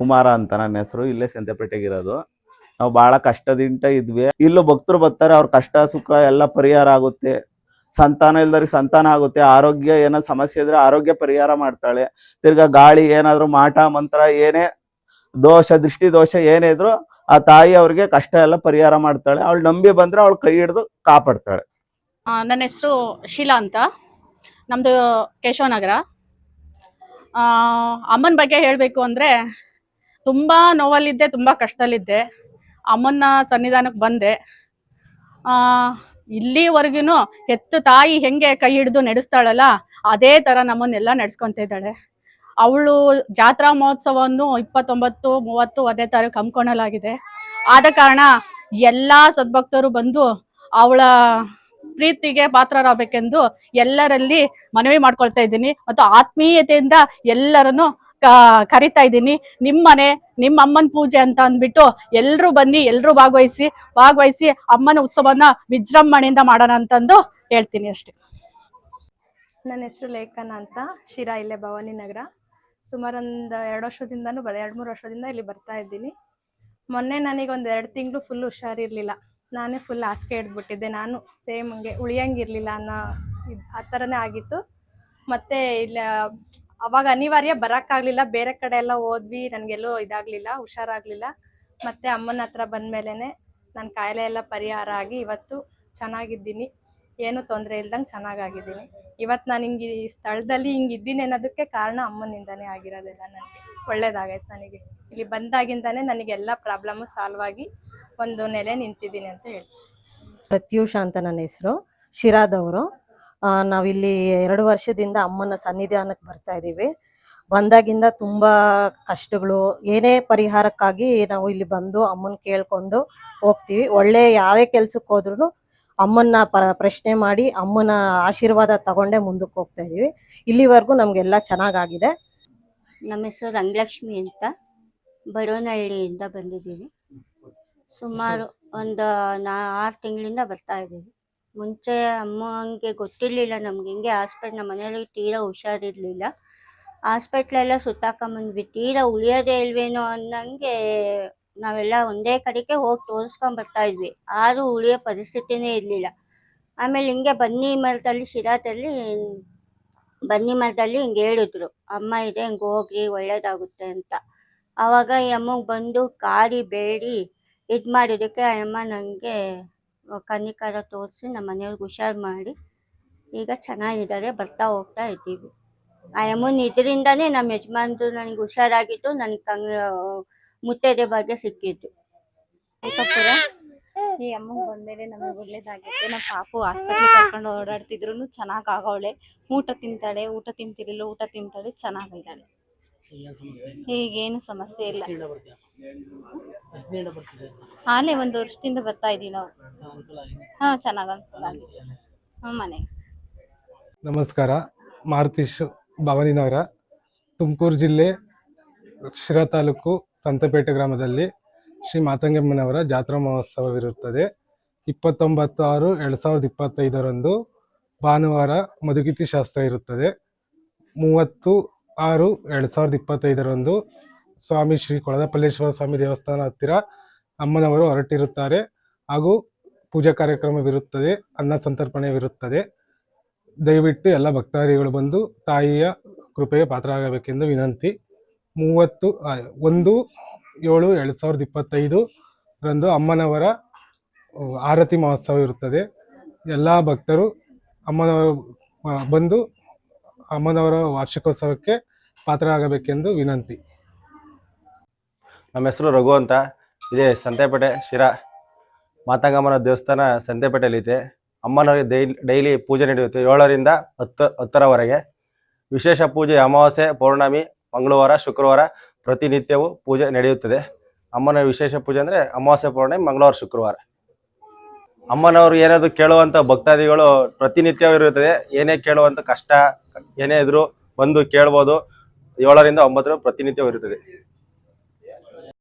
ಕುಮಾರ ಅಂತ ನನ್ನ ಹೆಸರು, ಇಲ್ಲೇ ಸಂತೆಪೇಟೆಗಿರೋದು. ನಾವು ಬಹಳ ಕಷ್ಟದಿಂದ ಇದ್ವಿ. ಇಲ್ಲೂ ಭಕ್ತರು ಬರ್ತಾರೆ, ಅವ್ರ ಕಷ್ಟ, ಸುಖ ಎಲ್ಲ ಪರಿಹಾರ ಆಗುತ್ತೆ. ಸಂತಾನ ಇಲ್ದವ್ರಿಗೆ ಸಂತಾನ ಆಗುತ್ತೆ. ಆರೋಗ್ಯ ಏನೋ ಸಮಸ್ಯೆ ಇದ್ರೆ ಆರೋಗ್ಯ ಪರಿಹಾರ ಮಾಡ್ತಾಳೆ. ತಿರ್ಗಾ ಗಾಳಿ ಏನಾದ್ರು ಮಾಟ, ಮಂತ್ರ, ಏನೇ ದೋಷ, ದೃಷ್ಟಿ ದೋಷ ಏನೇ ಇದ್ರು ಆ ತಾಯಿ ಅವ್ರಿಗೆ ಕಷ್ಟ ಎಲ್ಲ ಪರಿಹಾರ ಮಾಡ್ತಾಳೆ. ಅವಳು ನಂಬಿ ಬಂದ್ರೆ ಅವಳು ಕೈ ಹಿಡಿದು ಕಾಪಾಡ್ತಾಳೆ. ನನ್ನ ಹೆಸರು ಶೀಲಾ ಅಂತ. ನಮ್ದು ಕೇಶವನಗರ. ಅಮ್ಮನ ಬಗ್ಗೆ ಹೇಳಬೇಕು ಅಂದರೆ ತುಂಬ ನೋವಲ್ಲಿದ್ದೆ, ತುಂಬಾ ಕಷ್ಟದಲ್ಲಿದ್ದೆ. ಅಮ್ಮನ ಸನ್ನಿಧಾನಕ್ಕೆ ಬಂದೆ. ಆ ಇಲ್ಲಿವರೆಗೂ ಹೆತ್ತು ತಾಯಿ ಹೆಂಗೆ ಕೈ ಹಿಡಿದು ನಡೆಸ್ತಾಳಲ್ಲ, ಅದೇ ತರ ನಮ್ಮನ್ನೆಲ್ಲ ನಡೆಸ್ಕೊಂತ ಇದ್ದಾಳೆ. ಅವಳು ಜಾತ್ರಾ ಮಹೋತ್ಸವವನ್ನು ಇಪ್ಪತ್ತೊಂಬತ್ತು, ಮೂವತ್ತು ಅದೇ ತಾರೀಕು ಹಮ್ಮಿಕೊಳ್ಳಲಾಗಿದೆ ಆದ ಕಾರಣ ಎಲ್ಲ ಸದ್ಭಕ್ತರು ಬಂದು ಅವಳ ಪ್ರೀತಿಗೆ ಪಾತ್ರರಾಗಬೇಕೆಂದು ಎಲ್ಲರಲ್ಲಿ ಮನವಿ ಮಾಡ್ಕೊಳ್ತಾ ಇದ್ದೀನಿ. ಮತ್ತು ಆತ್ಮೀಯತೆಯಿಂದ ಎಲ್ಲರನ್ನು ಕರಿತಾ ಇದ್ದೀನಿ. ನಿಮ್ಮನೆ ನಿಮ್ಮ ಅಮ್ಮನ ಪೂಜೆ ಅಂತ ಅಂದ್ಬಿಟ್ಟು ಎಲ್ಲರೂ ಬನ್ನಿ ಎಲ್ಲರೂ ಭಾಗವಹಿಸಿ ಭಾಗವಹಿಸಿ ಅಮ್ಮನ ಉತ್ಸವನ ವಿಜೃಂಭಣೆಯಿಂದ ಮಾಡೋಣ ಅಂತಂದು ಹೇಳ್ತೀನಿ ಅಷ್ಟೇ. ನನ್ನ ಹೆಸರು ಲೇಖನ ಅಂತ, ಶಿರಾ ಇಲ್ಲೇ ಭವಾನಿ ನಗರ. ಸುಮಾರು ಒಂದು ಎರಡು ವರ್ಷದಿಂದನೂ ಬರ, ಎರಡು ಮೂರು ವರ್ಷದಿಂದ ಇಲ್ಲಿ ಬರ್ತಾ ಇದ್ದೀನಿ. ಮೊನ್ನೆ ನನಗೊಂದು ಎರಡು ತಿಂಗಳು ಫುಲ್ ಹುಷಾರಿರಲಿಲ್ಲ. ನಾನೇ ಫುಲ್ ಹಾಸಿಗೆ ಹಿಡ್ಬಿಟ್ಟಿದ್ದೆ ನಾನು ಸೇಮ್ ಹಂಗೆ ಉಳಿಯಂಗಿರಲಿಲ್ಲ ಅನ್ನೋ ಇದು ಆ ಥರನೇ ಆಗಿತ್ತು. ಮತ್ತು ಇಲ್ಲ ಅವಾಗ ಅನಿವಾರ್ಯ ಬರಕ್ಕಾಗ್ಲಿಲ್ಲ. ಬೇರೆ ಕಡೆ ಎಲ್ಲ ಹೋದ್ವಿ, ನನಗೆಲ್ಲೂ ಇದಾಗ್ಲಿಲ್ಲ, ಹುಷಾರಾಗ್ಲಿಲ್ಲ. ಮತ್ತೆ ಅಮ್ಮನ ಹತ್ರ ಬಂದ್ಮೇಲೆನೆ ನನ್ನ ಕಾಯಿಲೆ ಎಲ್ಲ ಪರಿಹಾರ ಆಗಿ ಇವತ್ತು ಚೆನ್ನಾಗಿದ್ದೀನಿ. ಏನು ತೊಂದರೆ ಇಲ್ದಂಗೆ ಚೆನ್ನಾಗಾಗಿದ್ದೀನಿ. ಇವತ್ತು ನಾನು ಹಿಂಗೆ ಈ ಸ್ಥಳದಲ್ಲಿ ಹಿಂಗೆ ಇದ್ದೀನಿ ಅನ್ನೋದಕ್ಕೆ ಕಾರಣ ಅಮ್ಮನಿಂದಾನೇ ಆಗಿರೋದಿಲ್ಲ ನನಗೆ. ಒಳ್ಳೇದಾಗೈತೆ ನನಗೆ. ಇಲ್ಲಿ ಬಂದಾಗಿಂದಾನೇ ನನಗೆಲ್ಲ ಪ್ರಾಬ್ಲಮ್ಮು ಸಾಲ್ವ್ ಆಗಿ ಒಂದು ನೆಲೆ ನಿಂತಿದ್ದೀನಿ ಅಂತ ಹೇಳಿ ಪ್ರತ್ಯೂಷ ಅಂತ ನನ್ನ ಹೆಸರು. ಶಿರಾದವರು ನಾವಿಲ್ಲಿ ಎರಡು ವರ್ಷದಿಂದ ಅಮ್ಮನ ಸನ್ನಿಧಾನಕ್ಕೆ ಬರ್ತಾ ಇದ್ದೀವಿ ಬಂದಾಗಿಂದ ತುಂಬ ಕಷ್ಟಗಳು. ಏನೇ ಪರಿಹಾರಕ್ಕಾಗಿ ನಾವು ಇಲ್ಲಿ ಬಂದು ಅಮ್ಮನ ಕೇಳ್ಕೊಂಡು ಹೋಗ್ತೀವಿ. ಒಳ್ಳೆ ಯಾವೇ ಕೆಲ್ಸಕ್ಕೆ ಹೋದ್ರು ಅಮ್ಮನ್ನ ಪ್ರಶ್ನೆ ಮಾಡಿ ಅಮ್ಮನ ಆಶೀರ್ವಾದ ತಗೊಂಡೇ ಮುಂದಕ್ಕೆ ಹೋಗ್ತಾ ಇದೀವಿ. ಇಲ್ಲಿವರೆಗೂ ನಮಗೆಲ್ಲ ಚೆನ್ನಾಗಾಗಿದೆ. ನಮ್ಮ ಹೆಸರು ರಂಗಲಕ್ಷ್ಮಿ ಅಂತ. ಬಡವನಹಳ್ಳಿಯಿಂದ ಬಂದಿದ್ದೀವಿ. ಸುಮಾರು ಒಂದು ನಾ, ಆರು ತಿಂಗಳಿಂದ ಬರ್ತಾ ಇದ್ದೀವಿ. ಮುಂಚೆ ಅಮ್ಮಂಗೆ ಗೊತ್ತಿರಲಿಲ್ಲ ನಮ್ಗೆ ಹಿಂಗೆ ಹಾಸ್ಪಿಟ್ಲ್, ನಮ್ಮ ಮನೇಲಿ ತೀರಾ ಹುಷಾರಿರಲಿಲ್ಲ. ಹಾಸ್ಪಿಟ್ಲೆಲ್ಲ ಸುತ್ತಾಕೊಂಬಂದ್ವಿ. ತೀರಾ ಉಳಿಯೋದೇ ಇಲ್ವೇನೋ ಅನ್ನಂಗೆ ನಾವೆಲ್ಲ ಒಂದೇ ಕಡೆಗೆ ಹೋಗಿ ತೋರಿಸ್ಕೊಂಬರ್ತಾ ಇದ್ವಿ. ಆದರೂ ಉಳಿಯೋ ಪರಿಸ್ಥಿತಿನೇ ಇರಲಿಲ್ಲ. ಆಮೇಲೆ ಹಿಂಗೆ ಬನ್ನಿ ಮರದಲ್ಲಿ, ಶಿರಾದಲ್ಲಿ, ಬನ್ನಿ ಮರದಲ್ಲಿ ಹಿಂಗೆ ಹೇಳಿದ್ರು. ಅಮ್ಮ ಇದೆ, ಹಿಂಗೆ ಹೋಗ್ರಿ, ಒಳ್ಳೇದಾಗುತ್ತೆ ಅಂತ. ಆವಾಗ ಈ ಅಮ್ಮಗೆ ಬಂದು ಕಾರಿ ಬೇಡಿ ಇದು ಮಾಡಿದ್ದಕ್ಕೆ ಆ ಅಮ್ಮ ನನಗೆ ಕನ್ನಿಕಾರ ತೋರಿಸಿ ನಮ್ಮ ಮನೆಯವ್ರಿಗೆ ಹುಷಾರು ಮಾಡಿ ಈಗ ಚೆನ್ನಾಗಿದ್ದಾರೆ ಬರ್ತಾ ಹೋಗ್ತಾ ಇದ್ದೀವಿ. ಆ ಅಮ್ಮನ ಇದರಿಂದಾನೇ ನಮ್ಮ ಯಜಮಾನ್ರು ನನಗೆ ಹುಷಾರಾಗಿದ್ದು ನನಗೆ ಕಂಗ್ ಮುತ್ತೈದೆ ಬಗ್ಗೆ ಸಿಕ್ಕಿದ್ದು. ಈ ಅಮ್ಮಂಗ್ ಬಂದ್ಮೇಲೆ ನಮಗೆ ಒಳ್ಳೇದಾಗಿತ್ತು. ನಮ್ಮ ಪಾಪು ಆಸ್ಪತ್ರೆ ಕರ್ಕೊಂಡು ಓಡಾಡ್ತಿದ್ರು ಚೆನ್ನಾಗ್ ಆಗೋಳೆ. ಊಟ ತಿಂತಾಳೆ ಊಟ ತಿಂತಿರಲಿಲ್ಲ ಊಟ ತಿಂತಾಳೆ ಚೆನ್ನಾಗಿದ್ದಾಳೆ. ಈಗೇನು ಸಮಸ್ಯೆ ಇಲ್ಲ. ಆಲೆ ಒಂದು ವರ್ಷದಿಂದ ಬರ್ತಾ ಇದೀವಿ ನಾವು. ನಮಸ್ಕಾರ. ಮಾರುತೀಶ್ ಭವಾನಿನಗರ. ತುಮಕೂರು ಜಿಲ್ಲೆ, ಶಿರಾ ತಾಲೂಕು, ಸಂತಪೇಟೆ ಗ್ರಾಮದಲ್ಲಿ ಶ್ರೀ ಮಾತಂಗಮ್ಮನವರ ಜಾತ್ರಾ ಮಹೋತ್ಸವವಿರುತ್ತದೆ ಇಪ್ಪತ್ತೊಂಬತ್ತು ಆರು ಎರಡು ಸಾವಿರದ ಇಪ್ಪತ್ತೈದರಂದು ಭಾನುವಾರ ಮಧುಗಿತಿ ಶಾಸ್ತ್ರ ಇರುತ್ತದೆ. ಮೂವತ್ತು ಆರು, ಎರಡು ಸಾವಿರದ ಇಪ್ಪತ್ತೈದರಂದು ಸ್ವಾಮಿ ಶ್ರೀ ಕೊಳದಪಲ್ಲೇಶ್ವರ ಸ್ವಾಮಿ ದೇವಸ್ಥಾನ ಹತ್ತಿರ ಅಮ್ಮನವರು ಹೊರಟಿರುತ್ತಾರೆ. ಹಾಗೂ ಪೂಜಾ ಕಾರ್ಯಕ್ರಮವಿರುತ್ತದೆ, ಅನ್ನ ಸಂತರ್ಪಣೆವಿರುತ್ತದೆ. ದಯವಿಟ್ಟು ಎಲ್ಲ ಭಕ್ತಾದಿಗಳು ಬಂದು ತಾಯಿಯ ಕೃಪೆಗೆ ಪಾತ್ರರಾಗಬೇಕೆಂದು ವಿನಂತಿ. ಮೂವತ್ತು ಒಂದು, ಏಳು, ಎರಡು ಸಾವಿರದ ಇಪ್ಪತ್ತೈದು ರಂದು ಅಮ್ಮನವರ ಆರತಿ ಮಹೋತ್ಸವ ಇರುತ್ತದೆ. ಎಲ್ಲ ಭಕ್ತರು ಅಮ್ಮನವರು ಬಂದು ಅಮ್ಮನವರ ವಾರ್ಷಿಕೋತ್ಸವಕ್ಕೆ ಪಾತ್ರರಾಗಬೇಕೆಂದು ವಿನಂತಿ. ನಮ್ಮ ಹೆಸರು ರಘು ಅಂತ. ಇದೇ ಸಂತೆಪೇಟೆ, ಶಿರಾ. ಮಾತಂಗಮ್ಮನ ದೇವಸ್ಥಾನ ಸಂತೆಪೇಟೆಯಲ್ಲಿದೆ. ಅಮ್ಮನವರಿಗೆ ಡೈಲಿ ಡೈಲಿ ಪೂಜೆ ನಡೆಯುತ್ತೆ. ಏಳರಿಂದ ಹತ್ತು, ಹತ್ತರವರೆಗೆ ವಿಶೇಷ ಪೂಜೆ ಅಮಾವಾಸ್ಯೆ, ಪೌರ್ಣಮಿ, ಮಂಗಳವಾರ, ಶುಕ್ರವಾರ ಪ್ರತಿನಿತ್ಯವೂ ಪೂಜೆ ನಡೆಯುತ್ತದೆ. ಅಮ್ಮನ ವಿಶೇಷ ಪೂಜೆ ಅಂದರೆ ಅಮಾವಾಸ್ಯೆ, ಪೌರ್ಣಮಿ, ಮಂಗಳವಾರ, ಶುಕ್ರವಾರ. ಅಮ್ಮನವರು ಏನಾದರೂ ಕೇಳುವಂಥ ಭಕ್ತಾದಿಗಳು ಪ್ರತಿನಿತ್ಯ ಇರುತ್ತದೆ. ಏನೇ ಕೇಳುವಂಥ ಕಷ್ಟ, ಏನೇ ಇದ್ರು ಬಂದು ಕೇಳ್ಬೋದು. ಏಳರಿಂದ ಒಂಬತ್ತರ ಪ್ರತಿನಿತ್ಯವೂ ಇರುತ್ತದೆ.